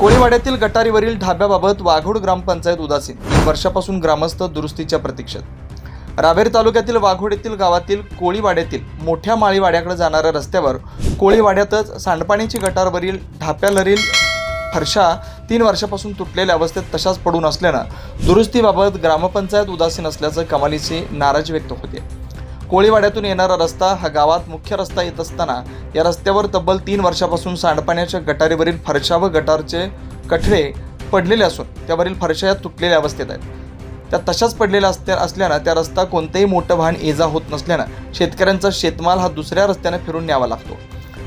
कोळीवाड्यातील गटारीवरील ढाब्याबाबत वाघोड ग्रामपंचायत उदासीन. तीन वर्षापासून ग्रामस्थ दुरुस्तीच्या प्रतीक्षेत. रावेर तालुक्यातील वाघोड येथील गावातील कोळीवाड्यातील मोठ्या माळीवाड्याकडे जाणाऱ्या रस्त्यावर कोळीवाड्यातच सांडपाण्याची गटारवरील ढाप्यालरील फरशा तीन वर्षापासून तुटलेल्या अवस्थेत तशाच पडून असल्यानं दुरुस्तीबाबत ग्रामपंचायत उदासीन असल्याचं कमालीची नाराजी व्यक्त होते. कोळीवाड्यातून येणारा रस्ता हा गावात मुख्य रस्ता येत असताना या रस्त्यावर तब्बल तीन वर्षापासून सांडपाण्याच्या गटारीवरील फरशा व गटारचे कठडे पडलेले असून त्यावरील फरशा या तुटलेल्या अवस्थेत आहेत. त्या तशाच पडलेल्या असल्या असल्यानं त्या रस्ता कोणतेही मोठं वाहन ये जा होत नसल्यानं शेतकऱ्यांचा शेतमाल हा दुसऱ्या रस्त्याने फिरून न्यावा लागतो.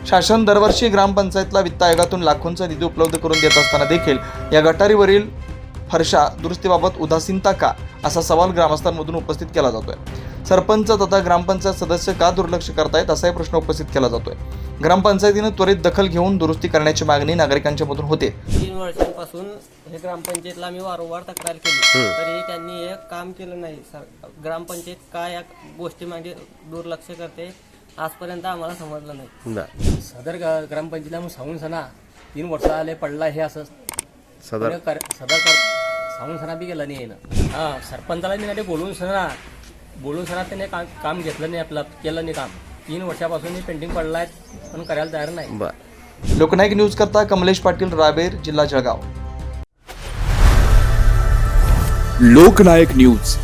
शासन दरवर्षी ग्रामपंचायतला वित्त आयोगातून लाखोंचा निधी उपलब्ध करून देत असताना देखील या गटारीवरील फरशा दुरुस्तीबाबत उदासीनता का? असा सवाल ग्रामस्थांमधून उपस्थित केला जातोय. सरपंच तथा ग्रामपंचायत सदस्य का दुर्लक्ष करतायत असाही प्रश्न उपस्थित केला जातोय. ग्रामपंचायतीनं त्वरित दखल घेऊन दुरुस्ती करण्याची मागणी नागरिकांच्या मधून होते. तीन वर्षांपासून हे ग्रामपंचायतला आम्ही वारंवार तक्रार केली. तरी त्यांनी एक काम केलं नाही. सर ग्रामपंचायत काय या गोष्टीमागे दुर्लक्ष करते आजपर्यंत आम्हाला समजलं नाही. सदर ग्रामपंचायतीला मग सांगून सना तीन वर्ष आले पडला हे असं. सदर. सदर सांगून सना बी गेला नाही येणं हां सरपंचाला मी नाही बोलून सना बोलून सना त्याने काम काम घेतलं नाही आपलं केलं नाही काम. तीन वर्षापासून पेंटिंग पडला आहे पण करायला तयार नाही. बर. लोकनायक न्यूज करता कमलेश पाटील रावेर जिल्हा जळगाव. लोकनायक न्यूज.